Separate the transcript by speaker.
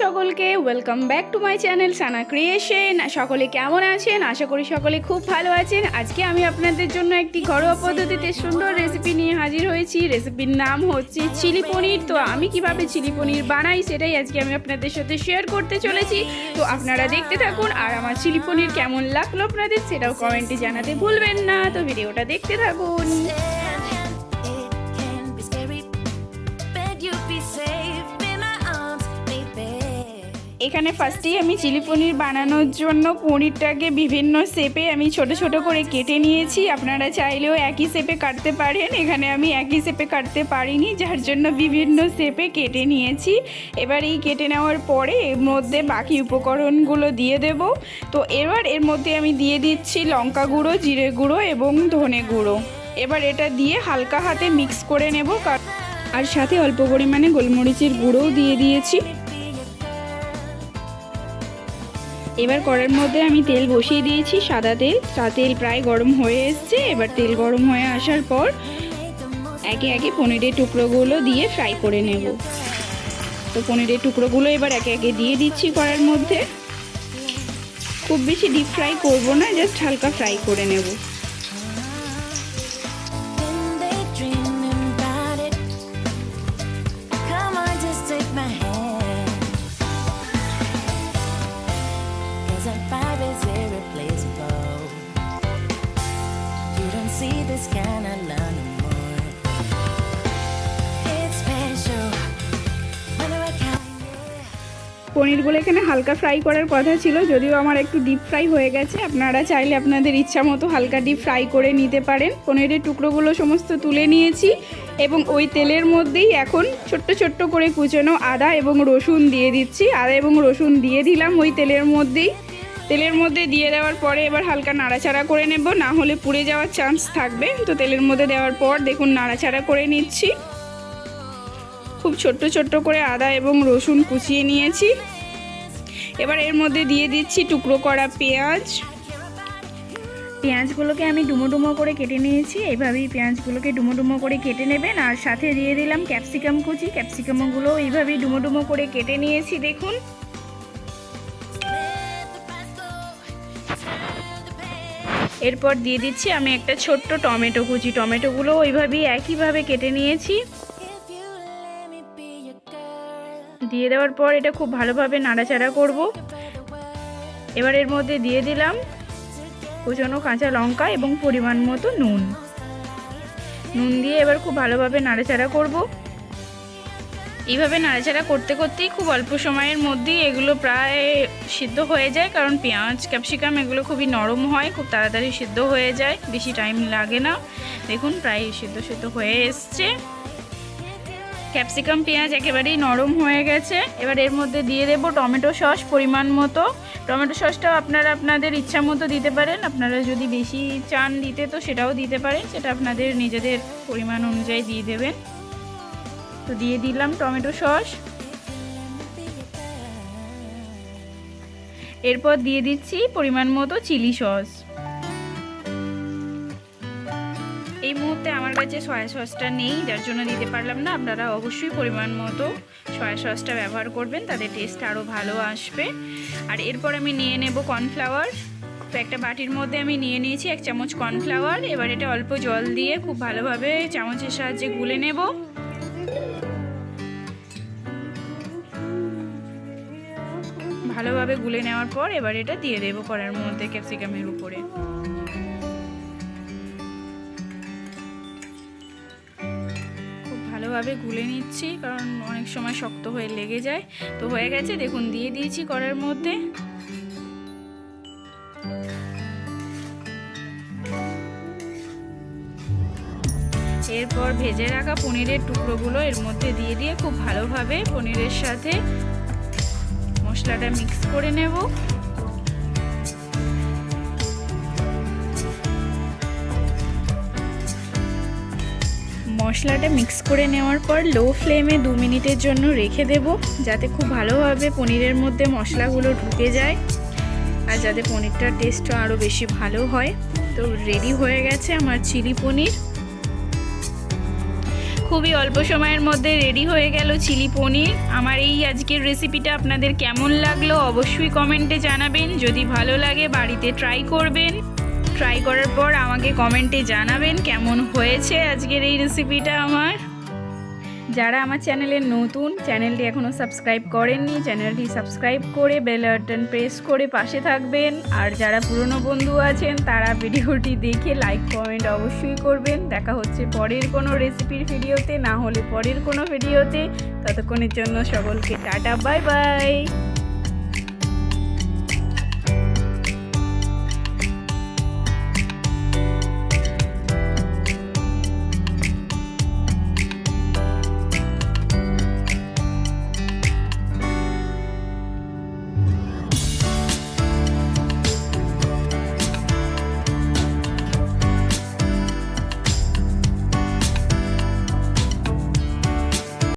Speaker 1: Welcome back to my channel Sana creation সকলে কেমন আছেন? আশা করি সকলে খুব ভালো আছেন। আজকে আমি আপনাদের জন্য একটি ঘরোয়া পদ্ধতিতে সুন্দর রেসিপি নিয়ে হাজির হয়েছি। রেসিপির নাম হচ্ছে চিলি পনির। তো আমি কীভাবে চিলি পনির বানাই সেটাই আজকে আমি আপনাদের সাথে শেয়ার করতে চলেছি। তো আপনারা দেখতে থাকুন আর আমার চিলি পনির কেমন লাগল আপনাদের, সেটাও কমেন্টে জানাতে ভুলবেন না। তো ভিডিওটা দেখতে থাকুন। এখানে ফার্স্টেই আমি চিলি পনির বানানোর জন্য পনিরটাকে বিভিন্ন শেপে আমি ছোট ছোট করে কেটে নিয়েছি। আপনারা চাইলেও একই শেপে কাটতে পারেন। এখানে আমি একই শেপে কাটতে পারিনি, যার জন্য বিভিন্ন শেপে কেটে নিয়েছি। এবার এই কেটে নেওয়ার পরে এর মধ্যে বাকি উপকরণগুলো দিয়ে দেব। তো এবার এর মধ্যে আমি দিয়ে দিচ্ছি লঙ্কা গুঁড়ো, জিরে গুঁড়ো এবং ধনে গুঁড়ো। এবার এটা দিয়ে হালকা হাতে মিক্স করে নেব আর সাথে অল্প পরিমাণে গোলমরিচের গুঁড়োও দিয়ে দিয়েছি। এবার কড়ার মধ্যে আমি তেল বসিয়ে দিয়েছি, সাদা তেল। সা তেল প্রায় গরম হয়ে এসছে। এবার তেল গরম হয়ে আসার পর একে একে পনিরের টুকরোগুলো দিয়ে ফ্রাই করে নেব। তো পনিরের টুকরোগুলো এবার একে একে দিয়ে দিচ্ছি কড়ার মধ্যে। খুব বেশি ডিপ ফ্রাই করব না জাস্ট হালকা ফ্রাই করে নেব। পনিরগুলো এখানে হালকা ফ্রাই করার কথা ছিল, যদিও আমার একটু ডিপ ফ্রাই হয়ে গেছে। আপনারা চাইলে আপনাদের ইচ্ছা মতো হালকা ডিপ ফ্রাই করে নিতে পারেন। পনিরের টুকরোগুলো সমস্ত তুলে নিয়েছি এবং ওই তেলের মধ্যেই এখন ছোট্ট ছোট্ট করে কুচনো আদা এবং রসুন দিয়ে দিচ্ছি। আদা এবং রসুন দিয়ে দিলাম ওই তেলের মধ্যেই। তেলের মধ্যে দিয়ে দেওয়ার পরে এবার হালকা নাড়াচাড়া করে নেব, না হলে পুড়ে যাওয়ার চান্স থাকবে। তো তেলের মধ্যে দেওয়ার পর দেখুন নাড়াচাড়া করে নিচ্ছি। খুব ছোট্ট ছোট্ট করে আদা এবং রসুন কুচিয়ে নিয়েছি। এবার এর মধ্যে দিয়ে দিচ্ছি টুকরো করা পেঁয়াজ। পেঁয়াজগুলোকে আমি ডুমো ডুমো করে কেটে নিয়েছি। এইভাবেই পেঁয়াজগুলোকে ডুমো ডুমো করে কেটে নেবেন। আর সাথে দিয়ে দিলাম ক্যাপসিকাম কুচি। ক্যাপসিকামগুলো এইভাবেই ডুমো ডুমো করে কেটে নিয়েছি, দেখুন। এরপর দিয়ে দিচ্ছি আমি একটা ছোট্ট টমেটো কুচি। টমেটোগুলো ওইভাবেই একইভাবে কেটে নিয়েছি। দিয়ে দেওয়ার পর এটা খুব ভালোভাবে নাড়াচাড়া করব। এবার এর মধ্যে দিয়ে দিলাম কুচনো কাঁচা লঙ্কা এবং পরিমাণ মতো নুন। নুন দিয়ে এবার খুব ভালোভাবে নাড়াচাড়া করব। এইভাবে নাড়াচাড়া করতে করতেই খুব অল্প সময়ের মধ্যেই এগুলো প্রায় সিদ্ধ হয়ে যায়, কারণ পেঁয়াজ, ক্যাপসিকাম এগুলো খুবই নরম হয়, খুব তাড়াতাড়ি সিদ্ধ হয়ে যায়, বেশি টাইম লাগে না। দেখুন, প্রায় সিদ্ধ সিদ্ধ হয়ে এসছে। ক্যাপসিকাম, পেঁয়াজ একেবারেই নরম হয়ে গেছে। এবার এর মধ্যে দিয়ে দেবো টমেটো সস পরিমাণ মতো। টমেটো সসটাও আপনারা আপনাদের ইচ্ছা মতো দিতে পারেন। আপনারা যদি বেশি চান দিতে, তো সেটাও দিতে পারেন। সেটা আপনাদের নিজেদের পরিমাণ অনুযায়ী দিয়ে দেবেন। তো দিয়ে দিলাম টমেটো সস। এরপর দিয়ে দিচ্ছি পরিমাণ মতো চিলি সস। এই মুহূর্তে আমার কাছে সয়া সসটা নেই, যার জন্য দিতে পারলাম না। আপনারা অবশ্যই পরিমাণ মতো সয়া সসটা ব্যবহার করবেন, তাদের টেস্ট আরও ভালো আসবে। আর এরপর আমি নিয়ে নেব কর্নফ্লাওয়ার। তো একটা বাটির মধ্যে আমি নিয়ে নিয়েছি এক চামচ কর্নফ্লাওয়ার। এবার এটা অল্প জল দিয়ে খুব ভালোভাবে চামচের সাহায্যে গুলে নেব। ভালোভাবে গুলে নেওয়ার পর এবার এটা দিয়ে দেবো কড়ার মধ্যে ক্যাপসিকামের উপরে। খুব ভালোভাবে গুলে নিচ্ছি, কারণ অনেক সময় শক্ত হয়ে লেগে যায়। তো হয়ে গেছে, দেখুন, দিয়ে দিয়েছি কড়ার মধ্যে। এরপর ভেজে রাখা পনিরের টুকরোগুলো এর মধ্যে দিয়ে দিয়ে খুব ভালোভাবে পনিরের সাথে মশলাটা মিক্স করে নেব। মশলাটা মিক্স করে নেওয়ার পর লো ফ্লেমে দু মিনিটের জন্য রেখে দেব, যাতে খুব ভালোভাবে পনিরের মধ্যে মশলাগুলো ঢুকে যায় আর যাতে পনিরটার টেস্টটা আরও বেশি ভালো হয়। তো রেডি হয়ে গেছে আমার চিলি পনির। খুবই অল্প সময়ের মধ্যে রেডি হয়ে গেল চিলি পনির। আমার এই আজকের রেসিপিটা আপনাদের কেমন লাগল অবশ্যই কমেন্টে জানাবেন। যদি ভালো লাগে বাড়িতে ট্রাই করবেন। ট্রাই করার পর আমাকে কমেন্টে জানাবেন কেমন হয়েছে আজকের এই রেসিপিটা আমার। যারা আমার চ্যানেলে নতুন, চ্যানেলটি এখনও সাবস্ক্রাইব করেননি, চ্যানেলটি সাবস্ক্রাইব করে বেল বাটন প্রেস করে পাশে থাকবেন। আর যারা পুরনো বন্ধু আছেন, তারা ভিডিওটি দেখে লাইক, কমেন্ট অবশ্যই করবেন। দেখা হচ্ছে পরের কোনো রেসিপির ভিডিওতে, না হলে পরের কোনো ভিডিওতে। ততক্ষণের জন্য সকলকে টাটা, বাই বাই।